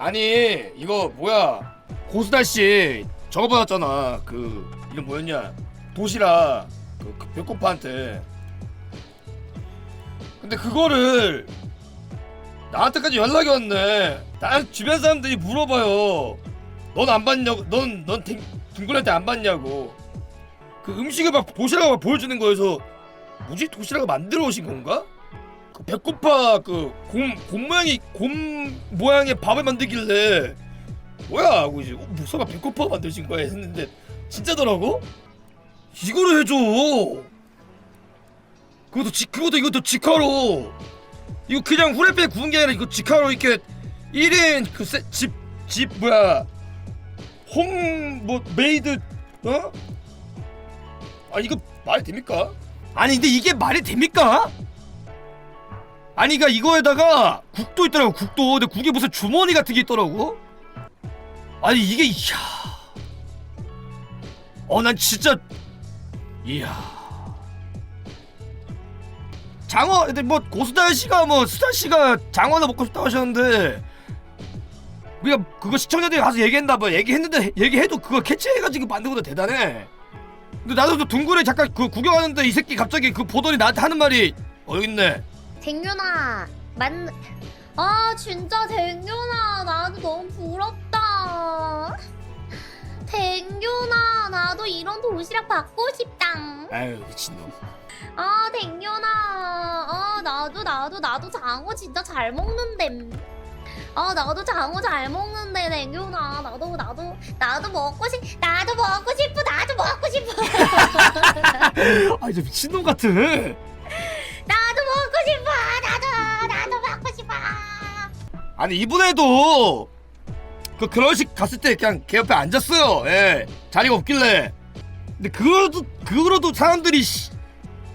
아니 이거 뭐야? 고수달 씨 저거 받았잖아. 그 이름 뭐였냐? 도시락. 그, 그 배꼽파한테. 근데 그거를 나한테까지 연락이 왔네. 난 주변 사람들이 물어봐요. 넌안 받냐고? 넌넌 둥글한테 안 받냐고. 그 음식을 막 도시락을 막 보여주는 거에서 뭐지? 도시락을 만들어 오신 건가? 그 배꼽파 그곰 곰 모양이 곰 모양의 밥을 만들길래 뭐야 하고 이제 어, 뭐 설마 배꼽파 만드신 거야 했는데 진짜더라고? 이거를 해줘 그것도 지 그것도 이것도 직화로 이거 그냥 후라이팬에 구운 게 아니라 이거 직화로 이렇게 1인 그집집 뭐야 홈 뭐 메이드 어? 아 이거 말이 됩니까? 아니 근데 이게 말이 됩니까? 아니 그니까 이거에다가 국도 있더라고 국도. 근데 국에 무슨 주머니 같은 게 있더라고? 아니 이게 이야. 어 난 진짜 이야. 장어 근데 뭐 고수달 씨가 뭐 수달 씨가 장어나 먹고 싶다고 하셨는데 우리가 그거 시청자들이 가서 얘기했나 봐 얘기했는데 얘기해도 그거 캐치해가지고 만든 것도 대단해. 근데 나도 또 둥글에 잠깐 그 구경하는데 이 새끼 갑자기 그 보더니 나한테 하는 말이 어 여기 있네 댕균아 만... 아 진짜 댕균아 나도 너무 부럽다. 댕균아 나도 이런 도시락 받고 싶다. 아유 미친놈. 아 댕균아 아 나도 나도 나도 장어 진짜 잘 먹는데. 아 나도 장어 잘 먹는데 댕균아. 나도 나도 나도 먹고 싶 나도 먹고 싶어 나도 먹고 싶어. 아 이제 미친놈 같은 아니 이번에도 그 결혼식 갔을 때 그냥 걔 옆에 앉았어요. 예. 자리가 없길래. 근데 그거도 그거로도 사람들이 씨,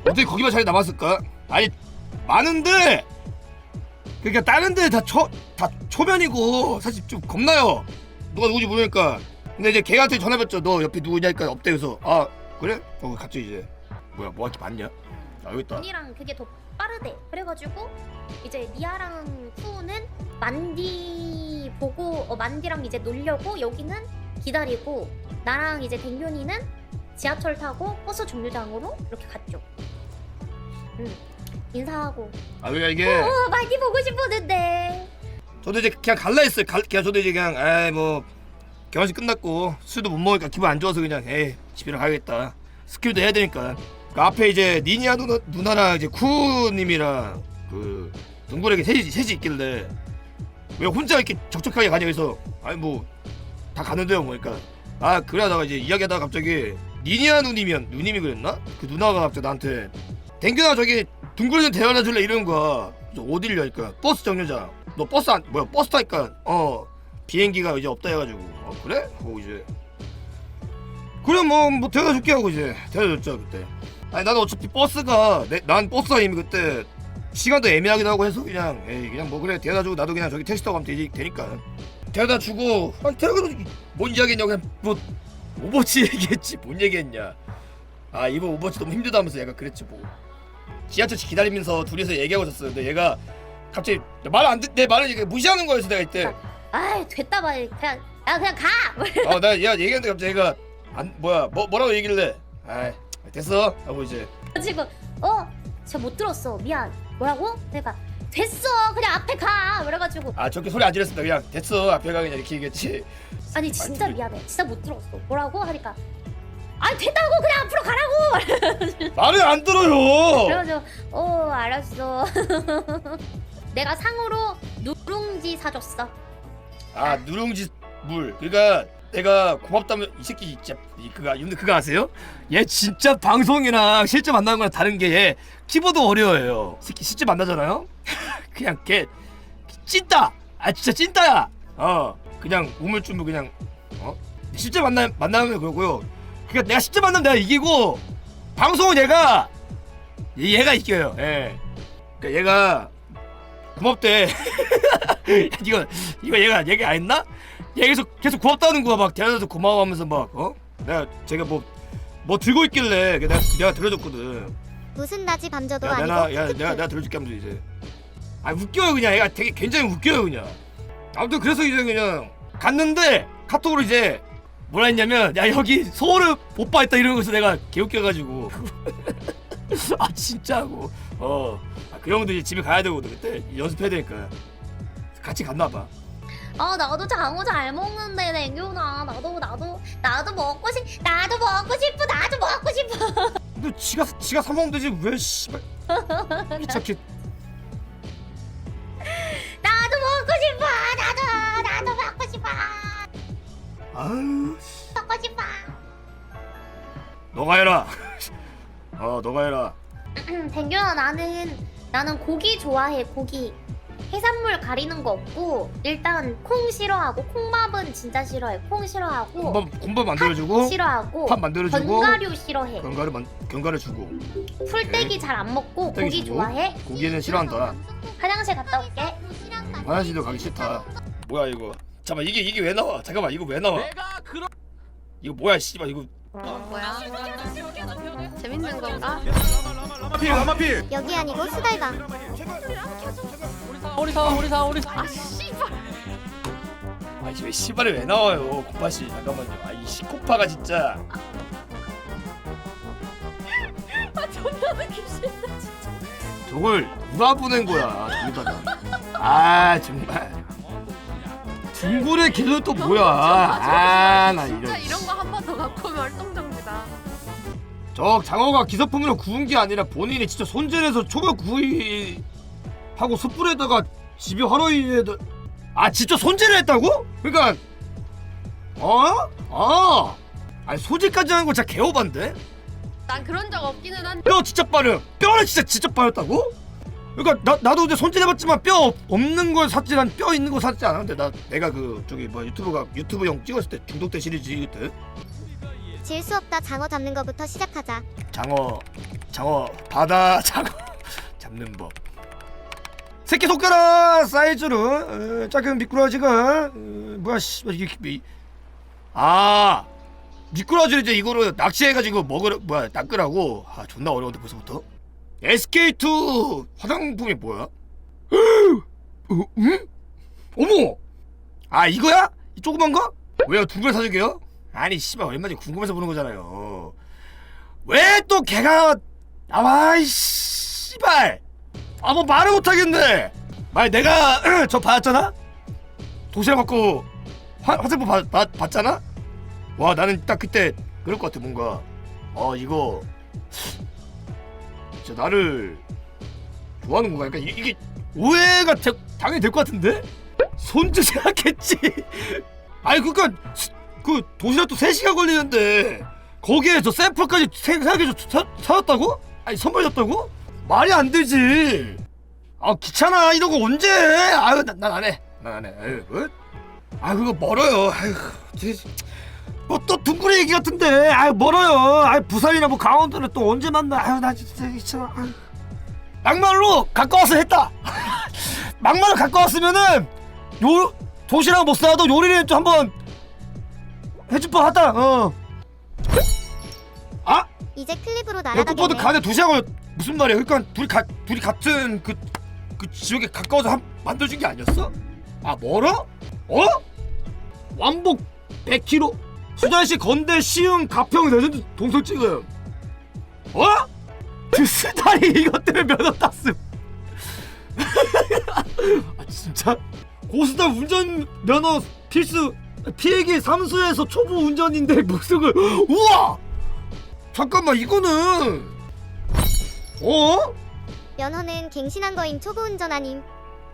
어떻게 거기만 자리 남았을까? 아니 많은데 그러니까 다른 데다초다 초면이고 사실 좀 겁나요. 누가 누구지 모르니까. 근데 이제 걔한테 전화했죠 너 옆에 누구냐니까 없대. 그래서 아 그래? 어 갑자기 이제 뭐야 뭐 할게 많냐 아 여기 있다. 언니랑 그게 더 빠르대. 그래가지고 이제 리아랑 푸는 만디 보고 어, 만디랑 이제 놀려고 여기는 기다리고 나랑 이제 댕균이는 지하철 타고 버스 정류장으로 이렇게 갔죠. 응. 인사하고. 아 그러니까 이게 어 만디 보고 싶었는데. 저도 이제 그냥 갈라 했어요. 갈, 그냥 저도 이제 그냥 에이 뭐 결혼식 끝났고 술도 못 먹으니까 기분 안 좋아서 그냥 에이 집에 가야겠다. 스킬도 해야 되니까. 그 앞에 이제 니니아 누나, 누나랑 이제 쿠님이랑 그 동굴에게 셋이, 셋이 있길래 왜 혼자 이렇게 적적하게 가냐 해서 아니 뭐 다 가는데요 뭐. 그러니까 아 그래 하다가 이제 이야기하다가 갑자기 니니아 누님이었 누님이 그랬나? 그 누나가 갑자기 나한테 댕균아 저기 둥글이 좀 데려다 줄래? 이러는 거야. 그래서 어딜려? 하니까 버스 정류장. 너 버스 안 뭐야 버스 타니까 어 비행기가 이제 없다 해가지고. 어 그래? 하고 이제 그래 뭐뭐 데려다 줄게 하고 이제 데려다 줬죠 그때 아니 나는 어차피 버스가 내, 난 버스가 이미 그때 시간도 애매하기도 하고 해서 그냥 에이 그냥 뭐 그래. 데려다 주고 나도 그냥 저기 택시 타고 가면 되지, 되니까. 데려다 주고 아니 데려다 뭔 이야기했냐 그냥 뭐 오버워치 얘기했지. 뭔 얘기했냐. 아 이번 오버워치 너무 힘들다면서 얘가 그랬지 뭐. 지하철 기다리면서 둘이서 얘기하고 있었어요. 근데 얘가 갑자기 말 안 듣, 내 말을 이렇게 무시하는 거였어 내가 이때. 아이 됐다 말 그냥 야 그냥 가. 어, 나 얘가 얘기했는데 갑자기 얘가 안 뭐야 뭐 뭐라고 얘기길래 아이 됐어 하고 이제 지금 어? 저 못 들었어. 미안. 뭐라고? 내가 됐어. 그냥 앞에 가. 그래가지고 아 저렇게 소리 안 지르었습니다 그냥 됐어 앞에 가 그냥 이렇게 얘기했지 아니 진짜 아니, 미안해. 진짜 못 들었어. 뭐라고 하니까 아 됐다고 그냥 앞으로 가라고. 말을 안 들어요 그래가지고 어 알았어. 내가 상으로 누룽지 사줬어. 아 누룽지 물 그러니까 내가 고맙다면 이 새끼 진짜 이 그가 근데 그거 아세요? 얘 진짜 방송이랑 실제 만나는 거랑 다른 게 얘 키보드 어려워요. 새끼 실제 만나잖아요? 그냥 걔 찐따! 아 진짜 찐따야! 어 그냥 우물쭈물 그냥 어? 실제 만나 만나면 그러고요. 그러니까 내가 실제 만나면 내가 이기고 방송은 얘가 얘- 얘가 이겨요. 예. 그러니까 얘가 고맙대. 이거 이거 얘가 얘기 안 했나? 얘 계속 계속 고맙다는 거야 막 대화에서 고마워하면서 막 어? 내가 제가 뭐 뭐 들고 있길래 내가 내가 들어줬거든. 무슨 낮이 밤저도 야, 아니고? 내가 야 크크크. 내가 내가 들어줄게 하면서 이제. 아 웃겨요 그냥. 얘가 되게 굉장히 웃겨요 그냥. 아무튼 그래서 이제 그냥 갔는데 카톡으로 이제 뭐라 했냐면 야 여기 서울을 못 봤다 이러는 거서 내가 개웃겨가지고. 아 진짜고. 어그 형도 이제 집에 가야 되거든 그때. 연습해야 되니까. 같이 갔나 봐. 아 나도 장어 잘 먹는데 냉균아. 나도 나도 나도 먹고 싶 나도 먹고 싶어 나도 먹고 싶어. 근데 지가 지가 사 먹으면 되지 왜 씨발. 귀찮게. 나도 먹고 싶어 나도 나도 먹고 싶어. 아유 먹고 싶어. 너가 해라. 어 너가 해라. 댕균아 나는 나는 고기 좋아해 고기 해산물 가리는 거 없고 일단 콩 싫어하고 콩밥은 진짜 싫어해 콩 싫어하고 곰밥 곰밥 만들어주고 싫어하고 밥 만들어주고 견과류 싫어해 견과류 만 견과류 주고 풀떼기 잘 안 먹고 풀떼기 고기 주고. 좋아해 고기는 싫어한다. 화장실 갔다 올게 화장실도 가기 싫다. 뭐야 이거? 잠깐 이게 이게 왜 나와? 잠깐만 이거 왜 나와? 이거 뭐야 씨발 이거 어, 뭐야? 재밌는 건가? 필 라마필 여기 아니고 수달방 우리 사 우리 사 우리 사 아 씨발. 아 이게 왜 씨발이 왜 나와요? 고파 씨 잠깐만요. 아이 시코파가 진짜. 아 존나 느낌 싫다 진짜. 저걸 누가 보낸 거야? 저기다가. 아 정말. 중굴의 개는 또 뭐야? 아나 진짜 이런. 이런 거 한 번 더 갖고 오면 활동정지다. 저 장어가 기사품으로 구운 게 아니라 본인이 진짜 손질해서 초밥 구이 하고 숯불에다가 집에 화로이에다 아 진짜 손질을 했다고? 그러니까 어? 어? 아니 소질까지 하는 거 진짜 개오반데? 난 그런 적 없기는 한데. 뼈 진짜 빠름 뼈를 진짜 진짜 빠졌다고? 그러니까 나, 나도 이제 손질해봤지만 뼈 없- 없는 걸 샀지 난 뼈 있는 거 샀지 않았는데 나 내가 그 저기 뭐 유튜브가 유튜브 형 찍었을 때 중독된 시리즈 그때 질 수 없다 장어 잡는 거부터 시작하자 장어 장어 바다 장어 잡는 법 새끼 손가락 사이즈로. 어, 작은 미꾸라지가 어, 뭐야 아 미꾸라지를 이제 이거로 낚시해가지고 먹으러 뭐야 낚으라고? 아 존나 어려운데 벌써부터. SK2 화장품이 뭐야? 어, 응? 어머! 아 이거야? 이 조그만 거? 왜요? 둥글 사줄게요? 아니 씨발 얼마지 궁금해서 보는 거잖아요. 왜 또 걔가 나와 이 씨발 아뭐 말을 못하겠네. 말 내가 저 받았잖아? 도시락 받고 화, 화장품 받, 받, 받잖아? 와 나는 딱 그때 그럴 것 같아 뭔가. 어 이거. 진짜 나를 좋아하는 건가? 그러니까 이- 이게 오해가 되, 당연히 될 것 같은데? 손주 생각했지. 아니 그니까 그 도시락도 3시간 걸리는데 거기에 저 샘플까지 생각해서 사, 사왔다고? 아니 선물 줬다고? 말이 안 되지. 아 귀찮아. 이런 거 언제 해? 아유 난안 해. 난 안 해. 아유 뭐? 아 그거 멀어요. 아유 뭐또 둥그레 얘기 같은데. 아유 멀어요. 아유 부산이나 뭐 강원도는 또 언제 만나? 아유 나 진짜 귀찮아. 아유. 막말로 가까워서 했다. 막말로 가까웠으면은 요 도시락 못 사도 요리를 좀 한번 해줄 뻔하다. 어. 아? 이제 클립으로 에코포드 날아가겠네. 가는데 도시락을 무슨 말이야 그러니까 둘이 가, 둘이 같은 그, 그 지역에 가까워서 한, 만들어준 게 아니었어? 아 멀어? 어? 왕복 100km 수자씨 건대 시흥 가평 레전드 동서 찍음 어? 드스다리 이것 때문에 면허 땄음 아 진짜? 고수다 운전 면허 필수 피해기 삼수에서 초보 운전인데 걸 우와 잠깐만 이거는 어? 면허는 갱신한 거임 초보 운전 아님.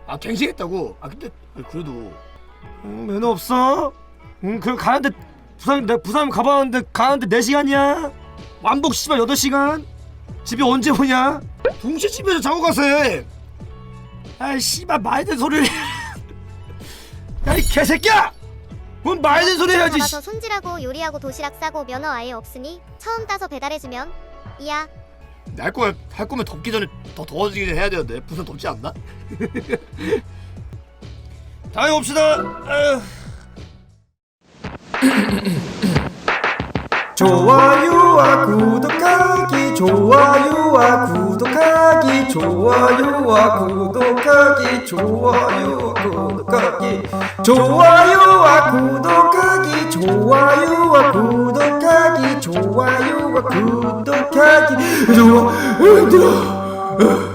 아 갱신했다고? 아 근데 아니, 그래도. 음, 면허 없어? 응 그럼 가는데 부산 내 부산 가봤는데 가는데 4 시간이야? 완복 씨발 8 시간? 집에 언제 오냐? 동시 집에서 자고 가세 아이 씨발 말된 소리를 야 이 개새끼야! 뭔 말된 소리 해야지 씨. 잡아서 손질하고 요리하고 도시락 싸고 면허 아예 없으니 처음 따서 배달해주면. 이야 할 거면 할 거면 덥기 전에 더 더워지기 전에 해야 되는데 부산 덥지 않나? 다음에 봅시다. 아휴. 좋아요와 구독하기 좋아요와 구독하기 좋아요와 구독하기 좋아요와 구독하기 좋아요와 구독하기 좋아요와 구독하기 좋아요와 구독하기 좋아 힘들어